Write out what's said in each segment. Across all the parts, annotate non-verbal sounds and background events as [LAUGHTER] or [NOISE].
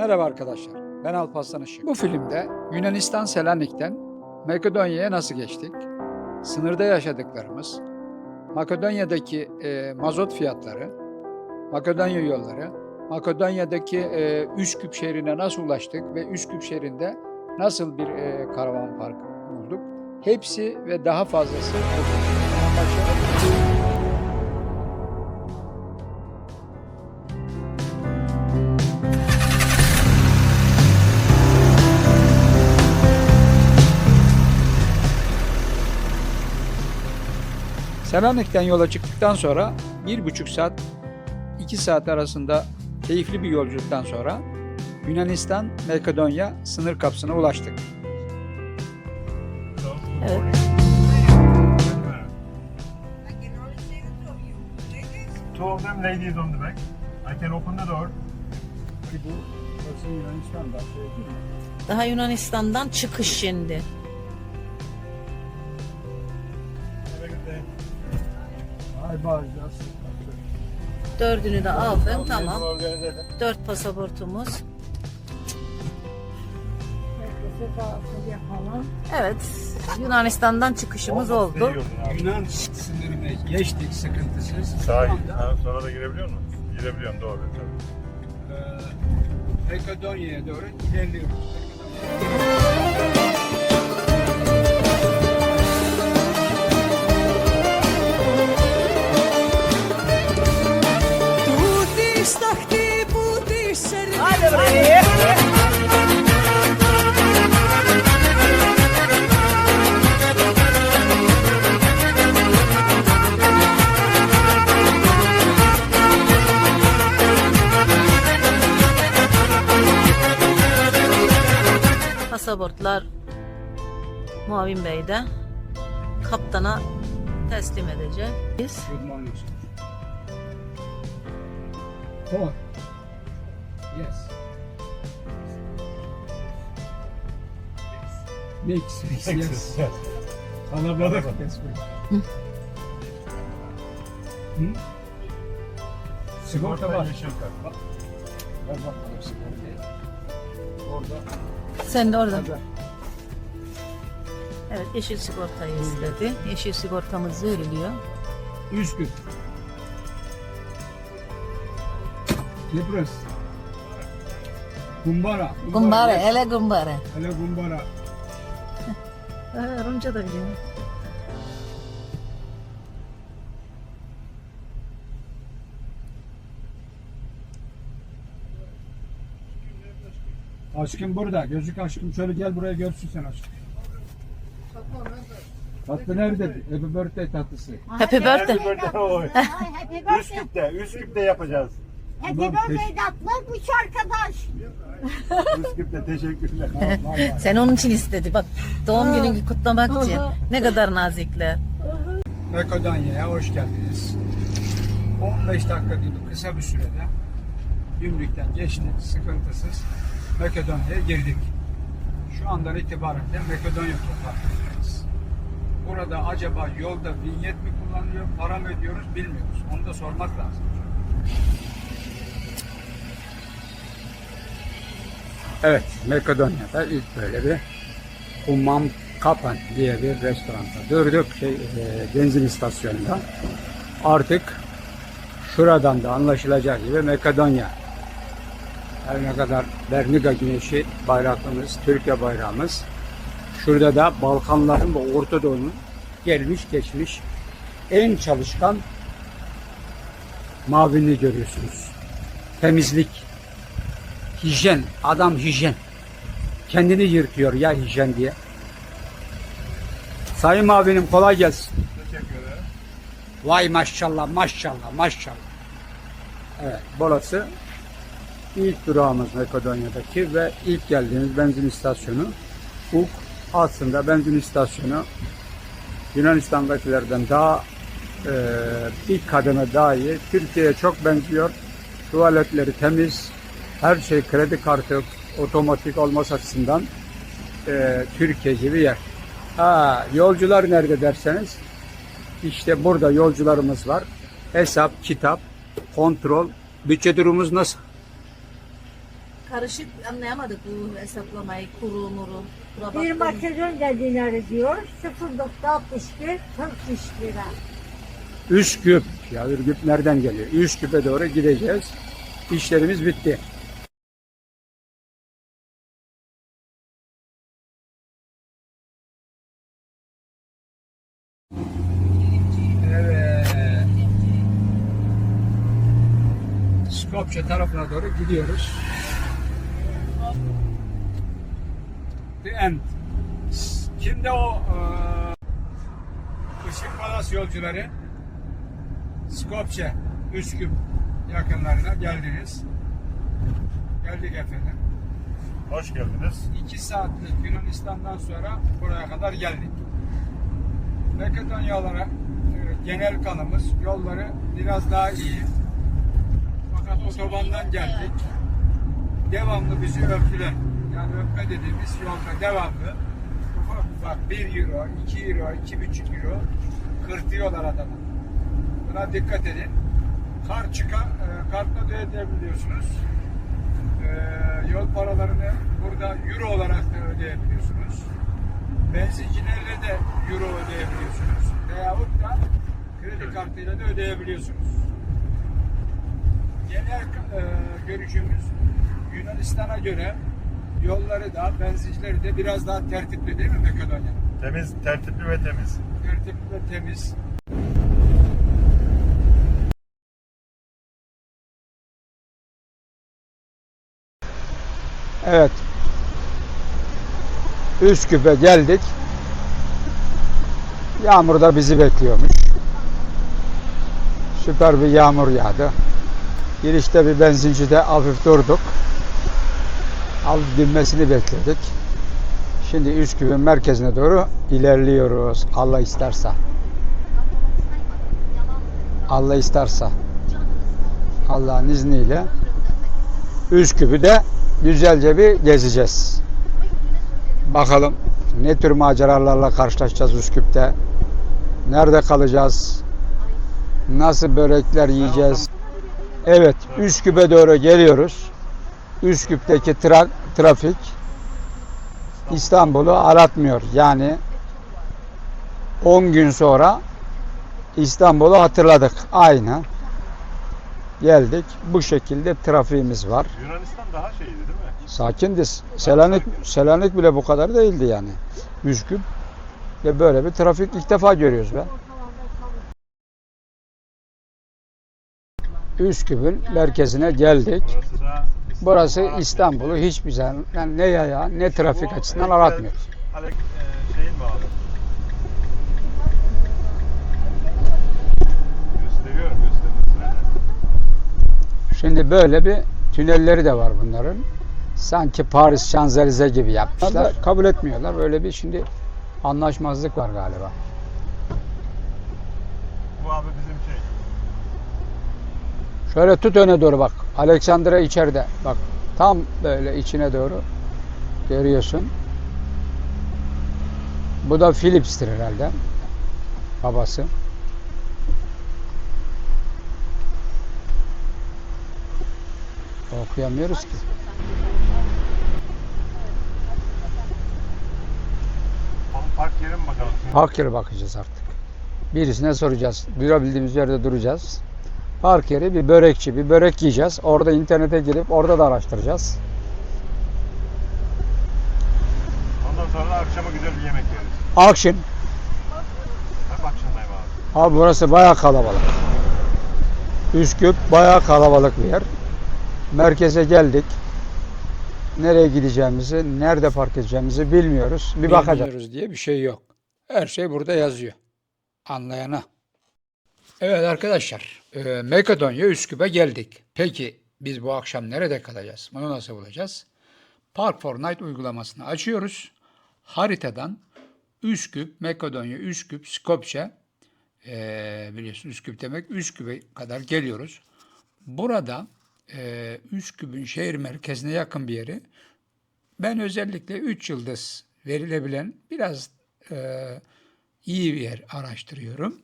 Merhaba arkadaşlar, ben Alparslan Işık. Bu filmde Yunanistan Selanik'ten Makedonya'ya nasıl geçtik, sınırda yaşadıklarımız, Makedonya'daki e, mazot fiyatları, Makedonya yolları, Makedonya'daki e, Üsküp şehrine nasıl ulaştık ve Üsküp şehrinde nasıl bir e, karavan park bulduk, hepsi ve daha fazlası. Selanik'ten yola çıktıktan sonra bir buçuk saat, iki saat arasında keyifli bir yolculuktan sonra Yunanistan, Makedonya sınır kapısına ulaştık. Evet. Two of them ladies on the back. I can open the door. Bu Yunanistan'da. Daha Yunanistan'dan çıkış şimdi. Ay bağıracağız. Dördünü de aldın tamam. Dört pasaportumuz. Evet. Yunanistan'dan çıkışımız Olmaz oldu. Yunan sınırını geçtik sıkıntısız. Şu Sahi. anda Ha, sonra da girebiliyor musun? Girebiliyorum doğru tabii. Makedonya'ya doğru ilerliyoruz. Pasaportlar Muavin Bey'de. Kaptana teslim edeceğiz. Four. Yes. Mix. Mix. Yes. Yes. Kalabalık. Sigorta var. Bak. Ver bakalım sigortayı. Orada. Sen de orada. Evet yeşil sigortayı istedi. Yeşil sigortamız veriliyor. Üsküp. Ne burası? Gumbara. Gumbare, yes. ele gumbare. Hele Gumbara. [LAUGHS] Ha, Rumca da biliyor. Aşkım burada. Gözlük aşkım. Şöyle gel buraya görsün sen aşkım. Tatlı nerede? Happy birthday tatlısı. Happy birthday. Happy birthday. Oy. Happy birthday. Üsküp'te, Üsküp'te yapacağız. Happy Tamam, birthday tatlı bu arkadaş. Üsküp'te teşekkürler. [LAUGHS] Sen onun için istedi. Bak doğum gününü kutlamak için. Ne kadar nazikler. Makedonya'ya hoş geldiniz. 15 dakika gibi kısa bir sürede gümrükten geçtik sıkıntısız Makedonya'ya girdik. Şu andan itibaren de Makedonya topraklarındayız. Burada acaba yolda vinyet mi kullanılıyor, para mı ödüyoruz bilmiyoruz. Onu da sormak lazım. Evet, Makedonya'da ilk böyle bir Umam Kapan diye bir restoranda durduk şey, e, benzin istasyonunda. Artık şuradan da anlaşılacağı gibi Makedonya. Her ne kadar Bermuda güneşi bayraklımız, Türkiye bayrağımız. Şurada da Balkanların ve Orta Doğu'nun gelmiş geçmiş en çalışkan mavini görüyorsunuz. Temizlik, hijyen, adam hijyen. Kendini yırtıyor ya hijyen diye. Sayın abinim kolay gelsin. Teşekkür ederim. Vay maşallah maşallah maşallah. Evet burası ilk durağımız Makedonya'daki ve ilk geldiğimiz benzin istasyonu. Bu aslında benzin istasyonu Yunanistan'dakilerden daha e, bir kademe daha iyi. Türkiye'ye çok benziyor. Tuvaletleri temiz. Her şey kredi kartı otomatik olması açısından e, Türkiye gibi yer. Ha, yolcular nerede derseniz işte burada yolcularımız var. Hesap, kitap, kontrol, bütçe durumumuz nasıl? Karışık anlayamadık bu hesaplamayı kuru muru. Kura Bir baktım. Makedonya dinarı diyor. 0.61 Turkish lira. Üsküp. Ya Ürgüp nereden geliyor? Üsküp'e doğru gideceğiz. İşlerimiz bitti. Evet. Skopje tarafına doğru gidiyoruz. The end. Kimde o eee Işık Palas yolcuları? Skopje, Üsküp yakınlarına geldiniz. Geldik efendim. Hoş geldiniz. İki saatlik Yunanistan'dan sonra buraya kadar geldik. Makedonya olarak e, genel kanımız yolları biraz daha iyi. Fakat otobandan geldik. Devamlı bizi öptüler. Yani öpme dediğimiz yolda devamlı ufak ufak 1 euro, 2 euro, 2,5 euro kırtıyorlar adamı. Buna dikkat edin. Kar çıkan, e, kartla da ödeyebiliyorsunuz. E, yol paralarını burada euro olarak da ödeyebiliyorsunuz. Benzincilerle de euro ödeyebiliyorsunuz. Veyahut da kredi kartıyla da ödeyebiliyorsunuz. Genel e, görüşümüz Yunanistan'a göre yolları da benzincileri de biraz daha tertipli değil mi Makedonya? Temiz, tertipli ve temiz. Tertipli ve temiz. Evet. Üsküp'e geldik. Yağmur da bizi bekliyormuş. Süper bir yağmur yağdı. Girişte bir benzincide hafif durduk. Hafif dinmesini bekledik. Şimdi Üsküp'ün merkezine doğru ilerliyoruz. Allah isterse. Allah isterse. Allah'ın izniyle Üsküp'ü de güzelce bir gezeceğiz. Bakalım ne tür maceralarla karşılaşacağız Üsküp'te. Nerede kalacağız? Nasıl börekler yiyeceğiz? Evet, Üsküp'e doğru geliyoruz. Üsküp'teki tra- trafik İstanbul'u aratmıyor. Yani 10 gün sonra İstanbul'u hatırladık. Aynı. Geldik. Bu şekilde trafiğimiz var. Yunanistan daha şeydi değil mi? Sakindi. Selanik, Selanik bile bu kadar değildi yani. Üsküp. Ve böyle bir trafik ilk defa görüyoruz be. Üsküp'ün merkezine geldik. Burası da Burası İstanbul'u hiçbir zaman yani ne yaya ne trafik açısından e, bağlı. Gösteriyorum göstermesine. Şimdi böyle bir tünelleri de var bunların. Sanki Paris Şanzelize gibi yapmışlar. Kabul etmiyorlar. Böyle bir şimdi anlaşmazlık var galiba. Bu abi bizim şey. Şöyle tut öne doğru bak. Alexandra içeride. Bak tam böyle içine doğru görüyorsun. Bu da Philips'tir herhalde. Babası. Okuyamıyoruz ki. Park yeri mi bakalım? Park yeri bakacağız artık. Birisine soracağız. Durabildiğimiz yerde duracağız. Park yeri bir börekçi, bir börek yiyeceğiz. Orada internete girip orada da araştıracağız. Ondan sonra da akşama güzel bir yemek yeriz. Action. Hep akşamdayım abi. Abi burası bayağı kalabalık. Üsküp bayağı kalabalık bir yer. Merkeze geldik. Nereye gideceğimizi, nerede park edeceğimizi bilmiyoruz. Bir bakacağız. diye bir şey yok. Her şey burada yazıyor. Anlayana. Evet arkadaşlar, e, Makedonya Üsküp'e geldik. Peki biz bu akşam nerede kalacağız? Bunu nasıl bulacağız? Park for Night uygulamasını açıyoruz. Haritadan Üsküp, Makedonya, Üsküp, Skopje, e, biliyorsun Üsküp demek, Üsküp'e kadar geliyoruz. Burada e, Üsküp'ün şehir merkezine yakın bir yeri. Ben özellikle 3 yıldız verilebilen biraz e, iyi bir yer araştırıyorum.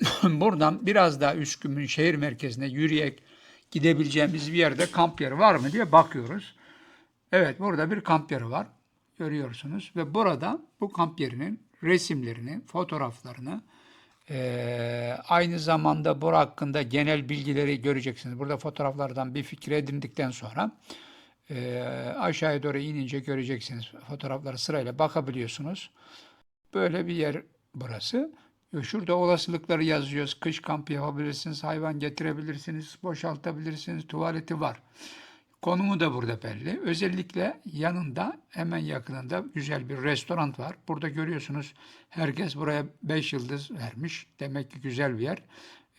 [LAUGHS] Buradan biraz daha Üsküp'ün şehir merkezine yürüyerek gidebileceğimiz bir yerde kamp yeri var mı diye bakıyoruz. Evet burada bir kamp yeri var. Görüyorsunuz ve burada bu kamp yerinin resimlerini, fotoğraflarını eee, aynı zamanda bu hakkında genel bilgileri göreceksiniz. Burada fotoğraflardan bir fikir edindikten sonra eee, aşağıya doğru inince göreceksiniz. Fotoğrafları sırayla bakabiliyorsunuz. Böyle bir yer burası. Şurada olasılıkları yazıyoruz. Kış kampı yapabilirsiniz, hayvan getirebilirsiniz, boşaltabilirsiniz, tuvaleti var. Konumu da burada belli. Özellikle yanında hemen yakınında güzel bir restoran var. Burada görüyorsunuz herkes buraya 5 yıldız vermiş. Demek ki güzel bir yer.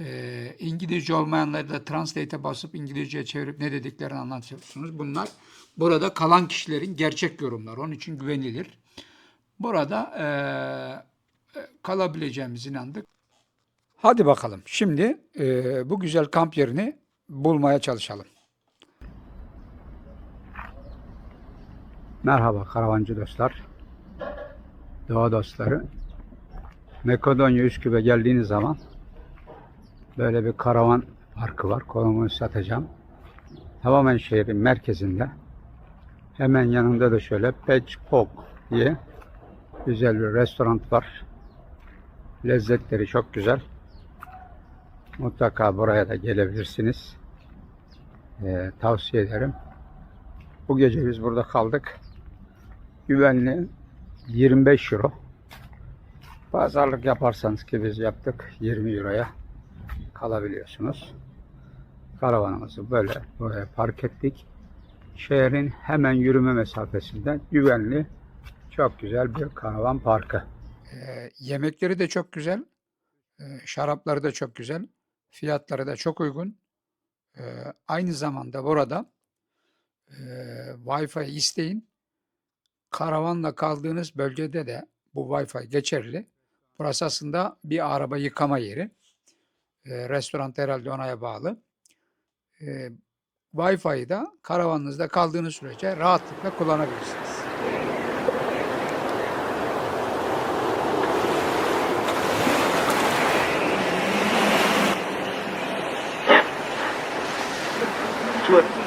Ee, İngilizce olmayanları da translate'e basıp İngilizceye çevirip ne dediklerini anlatıyorsunuz. Bunlar burada kalan kişilerin gerçek yorumları. Onun için güvenilir. Burada eee, kalabileceğimiz inandık. Hadi bakalım. Şimdi eee, bu güzel kamp yerini bulmaya çalışalım. Merhaba karavancı dostlar. Doğa dostları. Makedonya Üsküp'e geldiğiniz zaman böyle bir karavan parkı var. Konumunu satacağım. Tamamen şehrin merkezinde. Hemen yanında da şöyle Pog diye güzel bir restoran var. Lezzetleri çok güzel. Mutlaka buraya da gelebilirsiniz. Ee, tavsiye ederim. Bu gece biz burada kaldık. Güvenli 25 euro. Pazarlık yaparsanız ki biz yaptık 20 euroya kalabiliyorsunuz. Karavanımızı böyle buraya park ettik. Şehrin hemen yürüme mesafesinde güvenli çok güzel bir karavan parkı. Yemekleri de çok güzel. Ee, şarapları da çok güzel. Fiyatları da çok uygun. Ee, aynı zamanda burada e, Wi-Fi isteyin. Karavanla kaldığınız bölgede de bu Wi-Fi geçerli. Burası aslında bir araba yıkama yeri. Ee, restoran herhalde onaya bağlı. Ee, Wi-Fi'yi da karavanınızda kaldığınız sürece rahatlıkla kullanabilirsiniz. to.